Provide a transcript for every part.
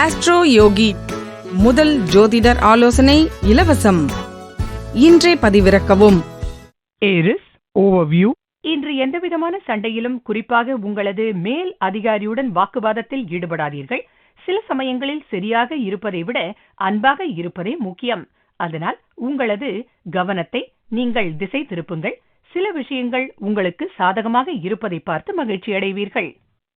Astro யோகி முதல் ஜோதிடர் ஆலோசனை இலவசம். இன்றே பதிவிறக்கவும். ஏரிஸ் ஓவர்வியூ இன்று எந்தவிதமான சண்டையிலும் குறிப்பாக உங்களது மேல் அதிகாரியுடன் வாக்குவாதத்தில் ஈடுபடாதீர்கள். சில சமயங்களில் சரியாக இருப்பதை விட அன்பாக இருப்பதே முக்கியம். அதனால் உங்களது கவனத்தை நீங்கள் திசை திருப்புங்கள். சில விஷயங்கள் உங்களுக்கு சாதகமாக இருப்பதை பார்த்து மகிழ்ச்சி அடைவீர்கள்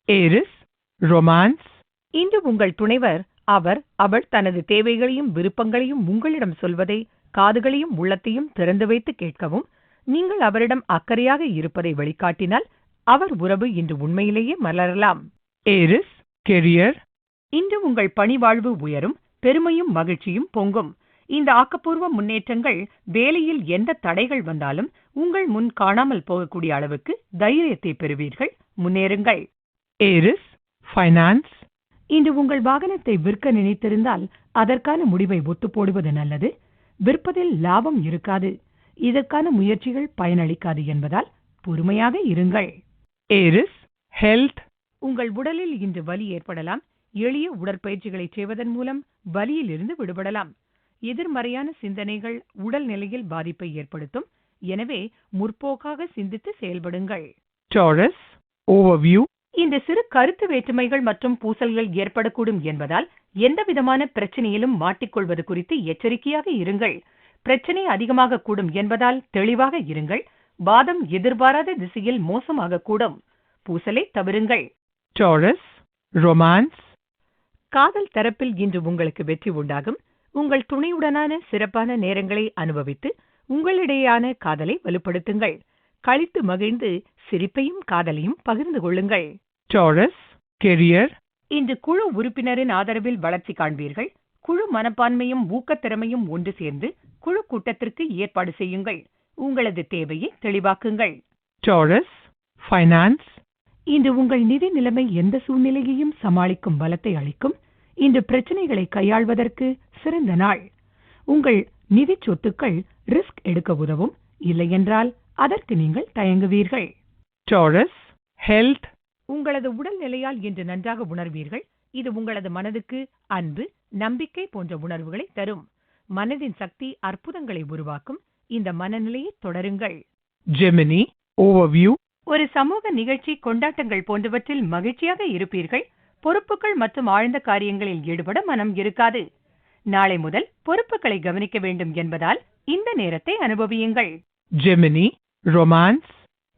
ஏரிஸ் ரொமான்ஸ் இன்று உங்கள் துணைவர் அவர் அவள் தனது தேவைகளையும் விருப்பங்களையும் உங்களிடம் சொல்வதை காதுகளையும் உள்ளத்தையும் திறந்து வைத்து கேட்கவும் நீங்கள் அவரிடம் அக்கறையாக இருப்பதை வெளிக்காட்டினால் அவர் உறவு இன்று உண்மையிலேயே மலரலாம். ஏரிஸ் கெரியர் இன்று உங்கள் பணிவாழ்வு உயரும் பெருமையும் மகிழ்ச்சியும் பொங்கும். இந்த ஆக்கப்பூர்வ முன்னேற்றங்கள் வேலையில் எந்த தடைகள் வந்தாலும் உங்கள் முன் காணாமல் போகக்கூடிய அளவுக்கு தைரியத்தை பெறுவீர்கள். முன்னேறுங்கள். ஏரிஸ் ஃபைனான்ஸ் இன்று உங்கள் வாகனத்தை விற்க நினைத்திருந்தால் அதற்கான முடிவை ஒத்துப்போடுவது நல்லது. விற்பதில் லாபம் இருக்காது. இதற்கான முயற்சிகள் பயனளிக்காது என்பதால் பொறுமையாக இருங்கள். ஏரிஸ் ஹெல்த் உங்கள் உடலில் இன்று வலி ஏற்படலாம். எளிய உடற்பயிற்சிகளை செய்வதன் மூலம் வலியிலிருந்து விடுபடலாம். எதிர்மறையான சிந்தனைகள் உடல் நிலையில் பாதிப்பை ஏற்படுத்தும். எனவே முற்போக்காக சிந்தித்து செயல்படுங்கள். டாரஸ் ஓவர்வியூ இந்த சிறு கருத்து வேற்றுமைகள் மற்றும் பூசல்கள் ஏற்படக்கூடும் என்பதால் எந்தவிதமான பிரச்சனையிலும் மாட்டிக்கொள்வது குறித்து எச்சரிக்கையாக இருங்கள். பிரச்சனை அதிகமாக கூடும் என்பதால் தெளிவாக இருங்கள். வாதம் எதிர்பாராத திசையில் மோசமாக கூடும் பூசலை தவிருங்கள். டாரஸ் ரொமான்ஸ் காதல் தரப்பில் இன்று உங்களுக்கு வெற்றி உண்டாகும். உங்கள் துணையுடனான சிறப்பான நேரங்களை அனுபவித்து உங்களிடையேயான காதலை வலுப்படுத்துங்கள். கழித்து மகிழ்ந்து சிரிப்பையும் காதலையும் பகிர்ந்து கொள்ளுங்கள். டாரஸ் கெரியர் இன்று குழு உறுப்பினரின் ஆதரவில் வளர்ச்சி காண்பீர்கள். குழு மனப்பான்மையும் ஊக்கத்திறமையும் ஒன்று சேர்ந்து குழு கூட்டத்திற்கு ஏற்பாடு செய்யுங்கள். உங்களது தேவையை தெளிவாக்குங்கள். டாரஸ் ஃபைனான்ஸ் இன்று உங்கள் நிதி நிலைமை எந்த சூழ்நிலையையும் சமாளிக்கும் பலத்தை அளிக்கும். இன்று பிரச்சனைகளை கையாள்வதற்கு சிறந்த நாள். உங்கள் நிதி சொத்துக்கள் ரிஸ்க் எடுக்க உதவும். இல்லையென்றால் அதற்கு நீங்கள் தயங்குவீர்கள். டாரஸ் ஹெல்த் உங்களது உடல் நிலையால் இன்று நன்றாக உணர்வீர்கள். இது உங்களது மனதுக்கு அன்பு நம்பிக்கை போன்ற உணர்வுகளை தரும். மனதின் சக்தி அற்புதங்களை உருவாக்கும். இந்த மனநிலையை தொடருங்கள். ஜெமினி ஓவர்வியூ ஒரு சமூக நிகழ்ச்சி கொண்டாட்டங்கள் போன்றவற்றில் மகிழ்ச்சியாக இருப்பீர்கள். பொறுப்புகள் மற்றும் ஆழ்ந்த காரியங்களில் ஈடுபட மனம் இருக்காது. நாளை முதல் பொறுப்புகளை கவனிக்க வேண்டும் என்பதால் இந்த நேரத்தை அனுபவியுங்கள். ஜெமினி ரொமான்ஸ்?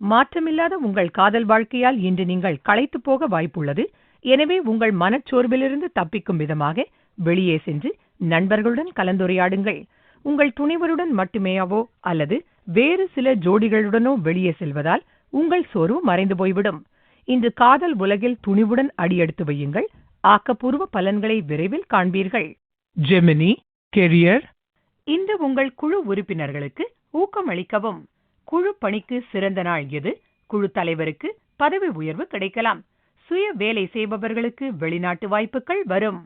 மாற்றமில்லாத உங்கள் காதல் வாழ்க்கையால் இன்று நீங்கள் களைத்து போக வாய்ப்புள்ளது. எனவே உங்கள் மனச்சோர்விலிருந்து தப்பிக்கும் விதமாக வெளியே சென்று நண்பர்களுடன் கலந்துரையாடுங்கள். உங்கள் துணைவருடன் மட்டுமேயாவோ அல்லது வேறு சில ஜோடிகளுடனோ வெளியே செல்வதால் உங்கள் சோர்வு மறைந்து போய்விடும். இன்று காதல் உலகில் துணிவுடன் அடியெடுத்து வையுங்கள். ஆக்கப்பூர்வ பலன்களை விரைவில் காண்பீர்கள். Gemini career? இன்று உங்கள் குழு உறுப்பினர்களுக்கு ஊக்கம் அளிக்கவும் குழு பணிக்கு சிறந்த நாள் எது? குழு தலைவருக்கு பதவி உயர்வு கிடைக்கலாம். சுய வேலை செய்பவர்களுக்கு வெளிநாட்டு வாய்ப்புகள் வரும்.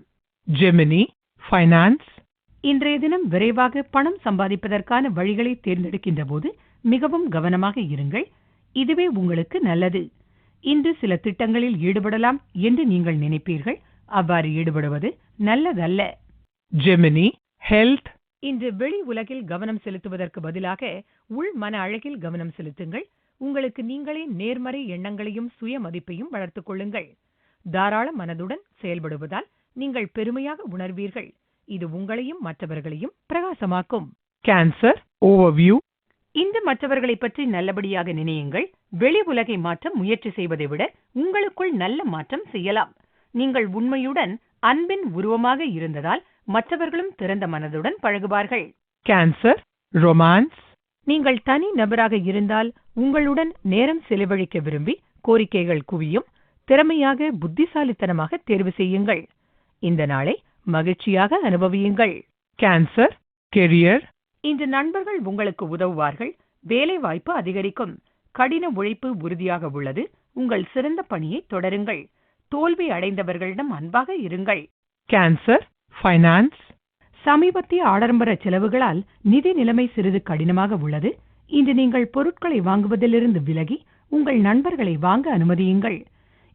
ஜெமினி ஃபைனான்ஸ் இன்றைய தினம் விரைவாக பணம் சம்பாதிப்பதற்கான வழிகளை தேர்ந்தெடுக்கின்ற போது மிகவும் கவனமாக இருங்கள். இதுவே உங்களுக்கு நல்லது. இன்று சில திட்டங்களில் ஈடுபடலாம் என்று நீங்கள் நினைப்பீர்கள். அவ்வாறு ஈடுபடுவது நல்லதல்ல. ஜெமினி ஹெல்த் இன்று வெளி உலகில் கவனம் செலுத்துவதற்கு பதிலாக உள் மன அழகில் கவனம் செலுத்துங்கள். உங்களுக்கு நீங்களே நேர்மறை எண்ணங்களையும் சுய மதிப்பையும் வளர்த்துக் கொள்ளுங்கள். தாராள மனதுடன் செயல்படுவதால் நீங்கள் பெருமையாக உணர்வீர்கள். இது உங்களையும் மற்றவர்களையும் பிரகாசமாக்கும். கேன்சர் ஓவர்வியூ இன்று மற்றவர்களை பற்றி நல்லபடியாக நினையுங்கள். வெளி உலகை மாற்ற முயற்சி செய்வதை விட உங்களுக்குள் நல்ல மாற்றம் செய்யலாம். நீங்கள் உண்மையுடன் அன்பின் உருவமாக இருந்ததால் மற்றவர்களும் திறந்த மனதுடன் பழகுவார்கள். கேன்சர் ரொமான்ஸ் நீங்கள் தனி நபராக இருந்தால் உங்களுடன் நேரம் செலவழிக்க விரும்பி கோரிக்கைகள் குவியும். திறமையாக புத்திசாலித்தனமாக தேர்வு செய்யுங்கள். இந்த நாளை மகிழ்ச்சியாக அனுபவியுங்கள். கேன்சர் கெரியர் இன்று நண்பர்கள் உங்களுக்கு உதவுவார்கள். வேலை வாய்ப்பு அதிகரிக்கும். கடின உழைப்பு உறுதியாக உள்ளது. உங்கள் சிறந்த பணியை தொடருங்கள். தோல்வி அடைந்தவர்களிடம் அன்பாக இருங்கள். கேன்சர் ஃபைனான்ஸ் சமீபத்திய ஆடம்பர செலவுகளால் நிதி நிலைமை சிறிது கடினமாக உள்ளது. இன்று நீங்கள் பொருட்களை வாங்குவதிலிருந்து விலகி உங்கள் நண்பர்களை வாங்க அனுமதியுங்கள்.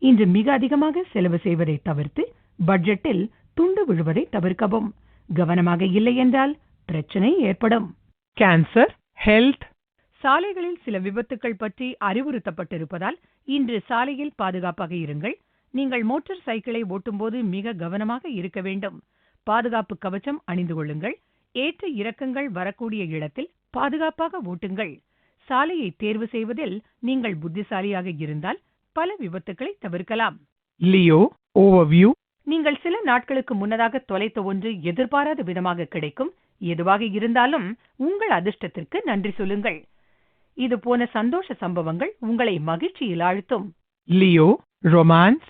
இன்று மிக அதிகமாக செலவு செய்வதை தவிர்த்து பட்ஜெட்டில் துண்டு விழுவதை தவிர்க்கவும். கவனமாக இல்லை என்றால் பிரச்சனை ஏற்படும். Cancer, health, சாலைகளில் சில விபத்துக்கள் பற்றி அறிவுறுத்தப்பட்டிருப்பதால் இன்று சாலையில் பாதுகாப்பாக இருங்கள். நீங்கள் மோட்டார் சைக்கிளை ஓட்டும்போது மிக கவனமாக இருக்க வேண்டும். பாதுகாப்பு கவசம் அணிந்து கொள்ளுங்கள். ஏற்ற இறக்கங்கள் வரக்கூடிய இடத்தில் பாதுகாப்பாக ஓட்டுங்கள். சாலையை தேர்வு செய்வதில் நீங்கள் புத்திசாலியாக இருந்தால் பல விபத்துக்களை தவிர்க்கலாம். நீங்கள் சில நாட்களுக்கு முன்னதாக தொலைத்த ஒன்று எதிர்பாராத விதமாக கிடைக்கும். எதுவாக இருந்தாலும் உங்கள் அதிர்ஷ்டத்திற்கு நன்றி சொல்லுங்கள். இது போன சந்தோஷ சம்பவங்கள் உங்களை மகிழ்ச்சியில் ஆழ்த்தும். Leo, romance,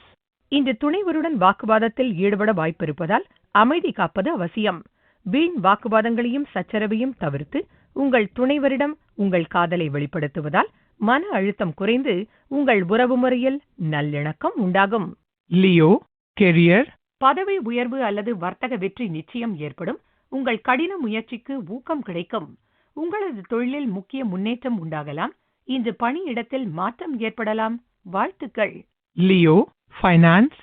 இன்று துணைவருடன் வாக்குவாதத்தில் ஈடுபட வாய்ப்பிருப்பதால் அமைதி காப்பது அவசியம். வீண் வாக்குவாதங்களையும் சச்சரவையும் தவிர்த்து உங்கள் துணைவரிடம் உங்கள் காதலை வெளிப்படுத்துவதால் மன அழுத்தம் குறைந்து உங்கள் உறவு முறையில் நல்லிணக்கம் உண்டாகும். Leo, career, பதவி உயர்வு அல்லது வர்த்தக வெற்றி நிச்சயம் ஏற்படும். உங்கள் கடின முயற்சிக்கு ஊக்கம் கிடைக்கும். உங்களது தொழிலில் முக்கிய முன்னேற்றம் உண்டாகலாம். இன்று பணியிடத்தில் மாற்றம் ஏற்படலாம். வாழ்த்துக்கள். Leo, finance,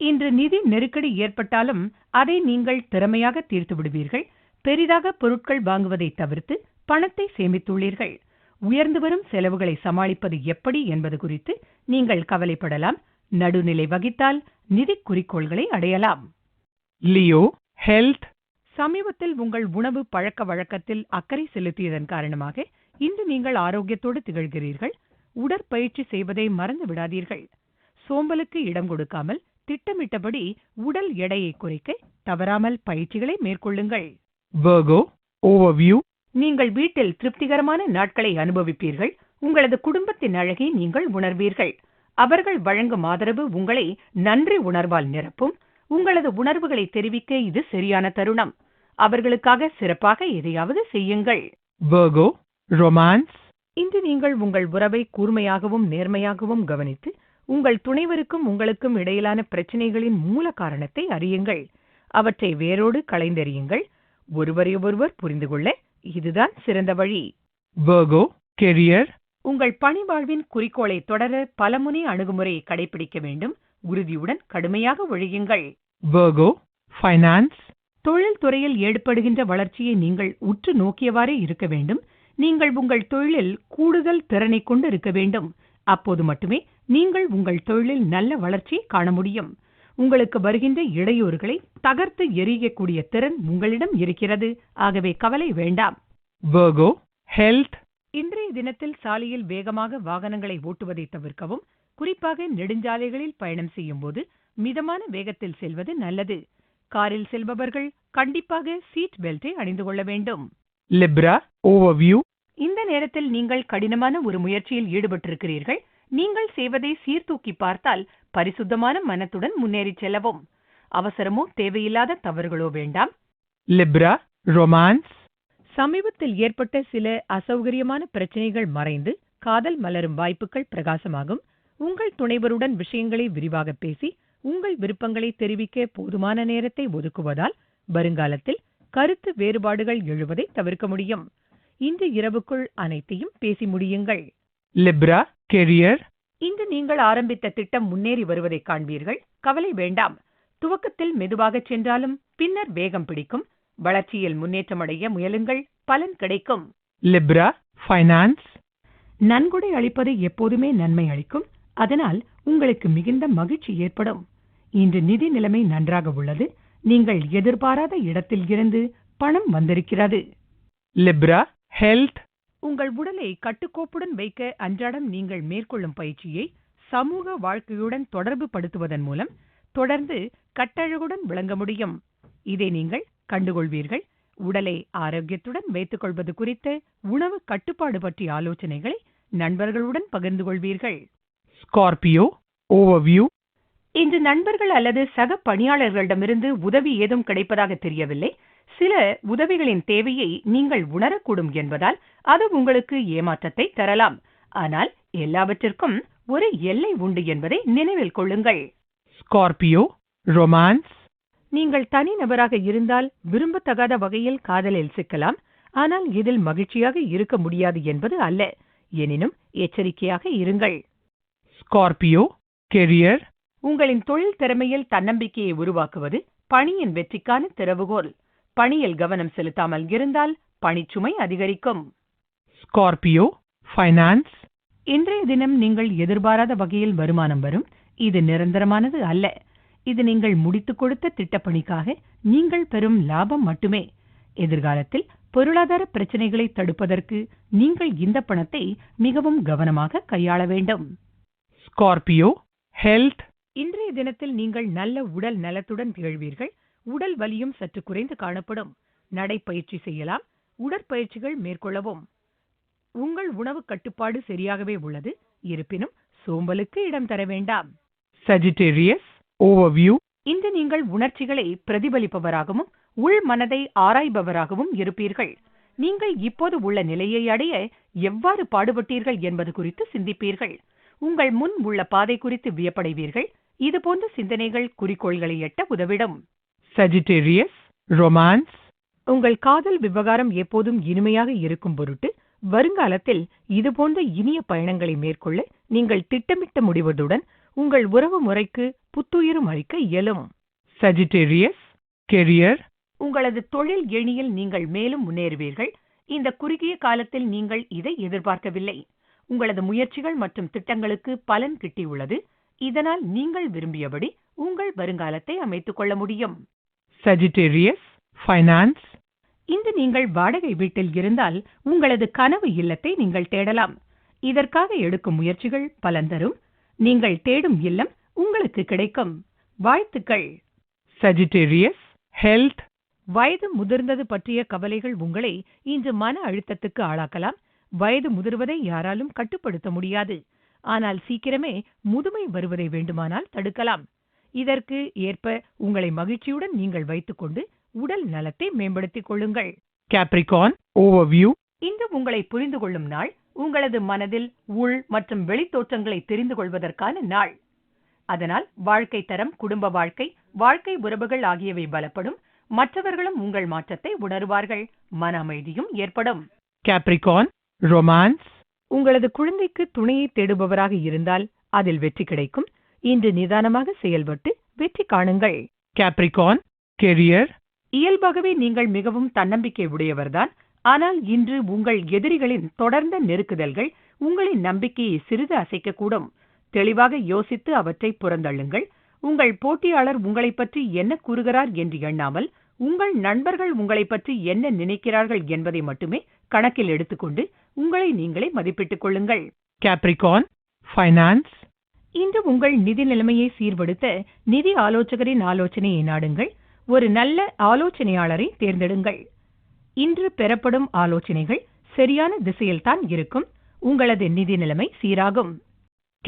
இன்று நிதி நெருக்கடி ஏற்பட்டாலும் அதை நீங்கள் திறமையாக தீர்த்து விடுவீர்கள். பெரிதாக பொருட்கள் வாங்குவதை தவிர்த்து பணத்தை சேமித்துள்ளீர்கள். உயர்ந்து வரும் செலவுகளை சமாளிப்பது எப்படி என்பது குறித்து நீங்கள் கவலைப்படலாம். நடுநிலை வகித்தால் நிதி குறிக்கோள்களை அடையலாம். Leo, health, சமீபத்தில் உங்கள் உணவு பழக்க வழக்கத்தில் அக்கறை செலுத்தியதன் காரணமாக இன்று நீங்கள் ஆரோக்கியத்தோடு திகழ்கிறீர்கள். உடற்பயிற்சி செய்வதை மறந்து விடாதீர்கள். சோம்பலுக்கு இடம் கொடுக்காமல் திட்டமிட்டபடி உடல் எடையை குறைக்க தவறாமல் பயிற்சிகளை மேற்கொள்ளுங்கள். Virgo, overview, நீங்கள் வீட்டில் திருப்திகரமான நாட்களை அனுபவிப்பீர்கள். உங்களது குடும்பத்தின் அழகை நீங்கள் உணர்வீர்கள். அவர்கள் வழங்கும் ஆதரவு உங்களை நன்றி உணர்வால் நிரப்பும். உங்களது உணர்வுகளை தெரிவிக்க இது சரியான தருணம். அவர்களுக்காக சிறப்பாக எதையாவது செய்யுங்கள். Virgo, romance, இன்று நீங்கள் உங்கள் உறவை கூர்மையாகவும் நேர்மையாகவும் கவனித்து உங்கள் துணைவருக்கும் உங்களுக்கும் இடையிலான பிரச்சனைகளின் மூல காரணத்தை அறியுங்கள். அவற்றை வேரோடு களைந்தெறியுங்கள். ஒருவரை ஒருவர் புரிந்து கொள்ள இதுதான் சிறந்த வழி. Virgo, career, உங்கள் பணி வாழ்வின் குறிக்கோளை தொடர பலமுனை அணுகுமுறையை கடைபிடிக்க வேண்டும். உறுதியுடன் கடுமையாக ஒழியுங்கள் Virgo, finance, தொழில் துறையில் ஏற்படுகின்ற வளர்ச்சியை நீங்கள் உற்று நோக்கியவாறே இருக்க வேண்டும். நீங்கள் உங்கள் தொழிலில் கூடுதல் திறனை கொண்டு இருக்க வேண்டும். அப்போது மட்டுமே நீங்கள் உங்கள் தொழிலில் நல்ல வளர்ச்சியை காண முடியும். உங்களுக்கு வருகின்ற இடையூறுகளை தகர்த்து எறியக்கூடிய திறன் உங்களிடம் இருக்கிறது. ஆகவே கவலை வேண்டாம். Virgo, health, இன்றைய தினத்தில் சாலையில் வேகமாக வாகனங்களை ஓட்டுவதை தவிர்க்கவும் குறிப்பாக நெடுஞ்சாலைகளில் பயணம் செய்யும்போது மிதமான வேகத்தில் செல்வது நல்லது. காரில் செல்பவர்கள் கண்டிப்பாக சீட் பெல்ட்டை அணிந்து கொள்ள வேண்டும். Libra, overview, இந்த நேரத்தில் நீங்கள் கடினமான ஒரு முயற்சியில் ஈடுபட்டிருக்கிறீர்கள். நீங்கள் செய்வதை சீர்தூக்கி பார்த்தால் பரிசுத்தமான மனத்துடன் முன்னேறிச் செல்லவும். அவசரமோ தேவையில்லாத தவறுகளோ வேண்டாம். Libra, romance, சமீபத்தில் ஏற்பட்ட சில அசௌகரியமான பிரச்சனைகள் மறைந்து காதல் மலரும் வாய்ப்புகள் பிரகாசமாகும். உங்கள் துணைவருடன் விஷயங்களை விரிவாக பேசி உங்கள் விருப்பங்களை தெரிவிக்க போதுமான நேரத்தை ஒதுக்குவதால் வருங்காலத்தில் கருத்து வேறுபாடுகள் எழுவதை தவிர்க்க முடியும். இன்று இரவுக்குள் அனைத்தையும் பேசி முடியுங்கள். Libra, career, இன்று நீங்கள் ஆரம்பித்த திட்டம் முன்னேறி வருவதை காண்பீர்கள். கவலை வேண்டாம். துவக்கத்தில் மெதுவாகச் சென்றாலும் பின்னர் வேகம் பிடிக்கும். வளர்ச்சியில் முன்னேற்றமடைய முயலுங்கள். பலன் கிடைக்கும். Libra, finance, நன்கொடை அளிப்பது எப்போதுமே நன்மை அளிக்கும். அதனால் உங்களுக்கு மிகுந்த மகிழ்ச்சி ஏற்படும். இன்று நிதி நிலைமை நன்றாக உள்ளது. நீங்கள் எதிர்பாராத இடத்தில் இருந்து பணம் வந்திருக்கிறது. Libra, health, உங்கள் உடலை கட்டுக்கோப்புடன் வைக்க அன்றாடம் நீங்கள் மேற்கொள்ளும் பயிற்சியை சமூக வாழ்க்கையுடன் தொடர்பு படுத்துவதன் மூலம் தொடர்ந்து கட்டழகுடன் விளங்க முடியும். இதை நீங்கள் கண்டுகொள்வீர்கள். உடலை ஆரோக்கியத்துடன் வைத்துக் கொள்வது குறித்த உணவு கட்டுப்பாடு பற்றிய ஆலோசனைகளை நண்பர்களுடன் பகிர்ந்து கொள்வீர்கள். Scorpio, overview, இன்று நண்பர்கள் அல்லது சக பணியாளர்களிடமிருந்து உதவி ஏதும் கிடைப்பதாக தெரியவில்லை. சில உதவிகளின் தேவையை நீங்கள் உணரக்கூடும் என்பதால் அது உங்களுக்கு ஏமாற்றத்தை தரலாம். ஆனால் எல்லாவற்றிற்கும் ஒரு எல்லை உண்டு என்பதை நினைவில் கொள்ளுங்கள். Scorpio, romance, நீங்கள் தனிநபராக இருந்தால் விரும்பத்தகாத வகையில் காதலில் சிக்கலாம். ஆனால் இதில் மகிழ்ச்சியாக இருக்க முடியாது என்பது அல்ல. எனினும் எச்சரிக்கையாக இருங்கள். Scorpio, career, உங்களின் தொழில் திறமையில் தன்னம்பிக்கையை உருவாக்குவது பணியின் வெற்றிக்கான திறவுகோல். பணியில் கவனம் செலுத்தாமல் இருந்தால் பணிச்சுமை அதிகரிக்கும். Scorpio, finance, இன்றைய தினம் நீங்கள் எதிர்பாராத வகையில் வருமானம் வரும். இது நிரந்தரமானது அல்ல. இது நீங்கள் முடித்துக் கொடுத்த திட்டப்பணிக்காக நீங்கள் பெறும் லாபம் மட்டுமே. எதிர்காலத்தில் பொருளாதார பிரச்சனைகளை தடுப்பதற்கு நீங்கள் இந்த பணத்தை மிகவும் கவனமாக கையாள வேண்டும். Scorpio, health, இன்றைய தினத்தில் நீங்கள் நல்ல உடல் நலத்துடன் திகழ்வீர்கள் உடல் வலியும் சற்று குறைந்து காணப்படும். நடைப்பயிற்சி செய்யலாம். உடற்பயிற்சிகள் மேற்கொள்ளவும். உங்கள் உணவு கட்டுப்பாடு சரியாகவே உள்ளது. இருப்பினும் சோம்பலுக்கு இடம் தர வேண்டாம். Sagittarius, overview, இன்று நீங்கள் உணர்ச்சிகளை பிரதிபலிப்பவராகவும் உள் மனதை ஆராய்பவராகவும் இருப்பீர்கள். நீங்கள் இப்போது உள்ள நிலையை அடைய எவ்வாறு பாடுபட்டீர்கள் என்பது குறித்து சிந்திப்பீர்கள். உங்கள் முன் உள்ள பாதை குறித்து வியப்படைவீர்கள். இதுபோன்ற சிந்தனைகள் குறிக்கோள்களை எட்ட உதவிடும். Sagittarius, romance, உங்கள் காதல் விவகாரம் எப்போதும் இனிமையாக இருக்கும் பொருட்டு வருங்காலத்தில் இதுபோன்ற இனிய பயணங்களை மேற்கொள்ள நீங்கள் திட்டமிட்ட முடிவதுடன் உங்கள் உறவு முறைக்கு புத்துயிரும் அளிக்க இயலும். Sagittarius, career, உங்களது தொழில் எணியில் நீங்கள் மேலும் முன்னேறுவீர்கள். இந்த குறுகிய காலத்தில் நீங்கள் இதை எதிர்பார்க்கவில்லை. உங்களது முயற்சிகள் மற்றும் திட்டங்களுக்கு பலன் கிட்டியுள்ளது. இதனால் நீங்கள் விரும்பியபடி உங்கள் வருங்காலத்தை அமைத்துக் கொள்ள முடியும். Sagittarius, finance, இன்று நீங்கள் வாடகை வீட்டில் இருந்தால் உங்களது கனவு இல்லத்தை நீங்கள் தேடலாம். இதற்காக எடுக்கும் முயற்சிகள் பலன் தரும். நீங்கள் தேடும் இல்லம் உங்களுக்கு கிடைக்கும். வாழ்த்துக்கள். Sagittarius, health, வயது முதிர்ந்தது பற்றிய கவலைகள் உங்களை இன்று மன அழுத்தத்துக்கு ஆளாக்கலாம். வயது முதிர்வதை யாராலும் கட்டுப்படுத்த முடியாது. ஆனால் சீக்கிரமே முதுமை வருவதை வேண்டுமானால் தடுக்கலாம். இதற்கு ஏற்ப உங்களை மகிழ்ச்சியுடன் நீங்கள் வைத்துக்கொண்டு உடல் நலத்தை மேம்படுத்திக் கொள்ளுங்கள். Capricorn, overview, இன்று உங்களை புரிந்து கொள்ளும் நாள் உங்களது மனதில் உள் மற்றும் வெளித்தோற்றங்களை தெரிந்து கொள்வதற்கான நாள். அதனால் வாழ்க்கை தரம் குடும்ப வாழ்க்கை வாழ்க்கை உறவுகள் ஆகியவை பலப்படும். மற்றவர்களும் உங்கள் மாற்றத்தை உணருவார்கள். மன அமைதியும் ஏற்படும். Capricorn, romance, உங்களது குழந்தைக்கு துணையை தேடுபவராக இருந்தால் அதில் வெற்றி கிடைக்கும். இன்று நிதானமாக செயல்பட்டு வெற்றி காணுங்கள். Capricorn, career, இயல்பாகவே நீங்கள் மிகவும் தன்னம்பிக்கை உடையவர்தான். ஆனால் இன்று உங்கள் எதிரிகளின் தொடர்ந்த நெருக்குதல்கள் உங்களின் நம்பிக்கையை சிறிது அசைக்கக்கூடும். தெளிவாக யோசித்து அவற்றை புறந்தள்ளுங்கள். உங்கள் போட்டியாளர் உங்களைப் பற்றி என்ன கூறுகிறார் என்று எண்ணாமல் உங்கள் நண்பர்கள் உங்களைப் பற்றி என்ன நினைக்கிறார்கள் என்பதை மட்டுமே கணக்கில் எடுத்துக்கொண்டு உங்களை நீங்களே மதிப்பிட்டுக் கொள்ளுங்கள். Capricorn, finance, இன்று உங்கள் நிதி நிலைமையை சீர்படுத்த நிதி ஆலோசகரின் ஆலோசனையை நாடுங்கள். ஒரு நல்ல ஆலோசனையாளரை தேர்ந்தெடுங்கள். இன்று பெறப்படும் ஆலோசனைகள் சரியான திசையில்தான் இருக்கும். உங்களது நிதி நிலைமை சீராகும்.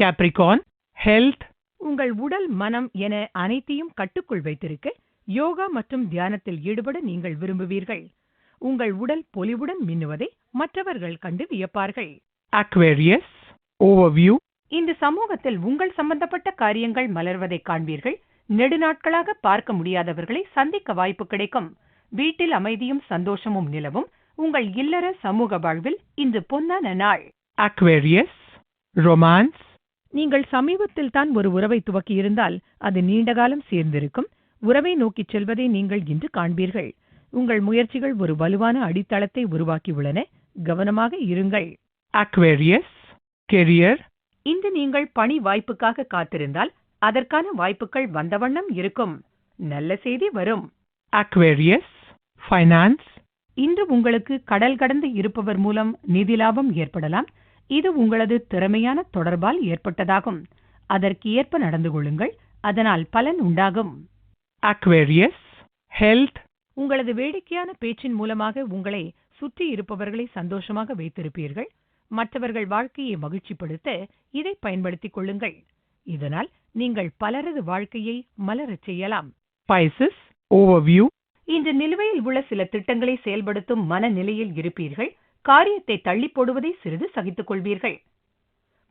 Capricorn, health, உங்கள் உடல் மனம் என அனைத்தையும் கட்டுக்குள் வைத்திருக்க யோகா மற்றும் தியானத்தில் ஈடுபட நீங்கள் விரும்புவீர்கள். உங்கள் உடல் பொலிவுடன் மின்னுவதை மற்றவர்கள் கண்டு வியப்பார்கள். Aquarius, overview, இந்த சமூகத்தில் உங்கள் சம்பந்தப்பட்ட காரியங்கள் மலர்வதைக் காண்பீர்கள். நெடுநாட்களாக பார்க்க முடியாதவர்களை சந்திக்க வாய்ப்பு கிடைக்கும். வீட்டில் அமைதியும் சந்தோஷமும் நிலவும். உங்கள் இல்லற சமூக வாழ்வில் இன்று பொன்னான நாள். Aquarius, romance, நீங்கள் சமீபத்தில் தான் ஒரு உறவை துவக்கியிருந்தால் அது நீண்டகாலம் சேர்ந்திருக்கும். உறவை நோக்கிச் செல்வதை நீங்கள் இன்று காண்பீர்கள். உங்கள் முயற்சிகள் ஒரு வலுவான அடித்தளத்தை உருவாக்கியுள்ளன. கவனமாக இருங்கள். Aquarius, career, இன்று நீங்கள் பணி வாய்ப்புக்காக காத்திருந்தால் அதற்கான வாய்ப்புகள் வந்த வண்ணம் இருக்கும். நல்ல செய்தி வரும். Aquarius, finance, இன்று உங்களுக்கு கடல் கடந்து இருப்பவர் மூலம் நிதி லாபம் ஏற்படலாம். இது உங்களது திறமையான தொடர்பால் ஏற்பட்டதாகும். அதற்கு ஏற்ப நடந்து கொள்ளுங்கள். அதனால் பலன் உண்டாகும். Aquarius, health, உங்களது வேடிக்கையான பேச்சின் மூலமாக உங்களை சுற்றி இருப்பவர்களை சந்தோஷமாக வைத்திருப்பீர்கள். மற்றவர்கள் வாழ்க்கையை மகிழ்ச்சிப்படுத்த இதை பயன்படுத்திக் கொள்ளுங்கள். இதனால் நீங்கள் பலரது வாழ்க்கையை மலரச் செய்யலாம். இன்று நிலுவையில் உள்ள சில திட்டங்களை செயல்படுத்தும் மனநிலையில் இருப்பீர்கள். காரியத்தை தள்ளி போடுவதை சிறிது சகித்துக் கொள்வீர்கள்.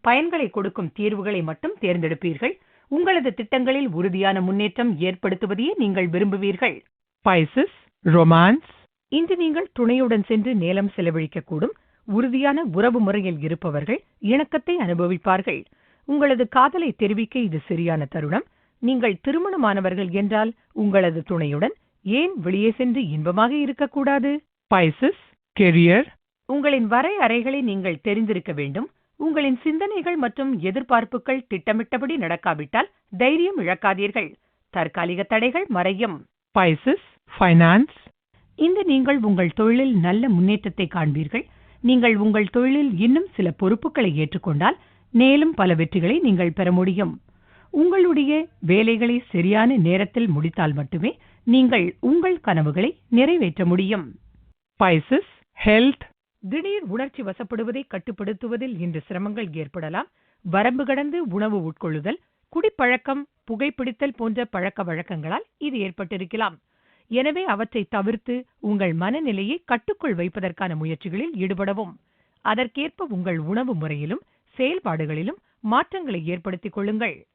பயன்களை கொடுக்கும் தீர்வுகளை மட்டும் தேர்ந்தெடுப்பீர்கள். உங்களது திட்டங்களில் உறுதியான முன்னேற்றம் ஏற்படுத்துவதையே நீங்கள் விரும்புவீர்கள். Pisces, romance, இன்று நீங்கள் துணையுடன் சென்று நேரம் செலவழிக்கக்கூடும் உறுதியான உறவு முறையில் இருப்பவர்கள் இணக்கத்தை அனுபவிப்பார்கள். உங்களது காதலை தெரிவிக்க இது சரியான தருணம். நீங்கள் திருமணமானவர்கள் என்றால் உங்களது துணையுடன் ஏன் வெளியே சென்று இன்பமாக இருக்கக்கூடாது? Pisces, career, உங்களின் வரையறைகளை நீங்கள் தெரிந்திருக்க வேண்டும். உங்களின் சிந்தனைகள் மற்றும் எதிர்பார்ப்புகள் திட்டமிட்டபடி நடக்காவிட்டால் தைரியம் இழக்காதீர்கள். தற்காலிக தடைகள் மறையும். Pisces, finance, இந்த நீங்கள் உங்கள் தொழிலில் நல்ல முன்னேற்றத்தை காண்பீர்கள். நீங்கள் உங்கள் தொழிலில் இன்னும் சில பொறுப்புகளை ஏற்றுக்கொண்டால் மேலும் பல வெற்றிகளை நீங்கள் பெற முடியும். உங்களுடைய வேலைகளை சரியான நேரத்தில் முடித்தால் மட்டுமே நீங்கள் உங்கள் கனவுகளை நிறைவேற்ற முடியும். Pisces, health, திடீர் உணர்ச்சி வசப்படுவதை கட்டுப்படுத்துவதில் இன்று சிரமங்கள் ஏற்படலாம். வரம்பு கடந்து உணவு உட்கொள்ளுதல் குடிப்பழக்கம் புகைப்பிடித்தல் போன்ற பழக்க வழக்கங்களால் இது ஏற்பட்டிருக்கலாம். எனவே அவற்றை தவிர்த்து உங்கள் மனநிலையை கட்டுக்குள் வைப்பதற்கான முயற்சிகளில் ஈடுபடவும். அதற்கேற்ப உங்கள் உணவு முறையிலும் செயல்பாடுகளிலும் மாற்றங்களை ஏற்படுத்திக் கொள்ளுங்கள்.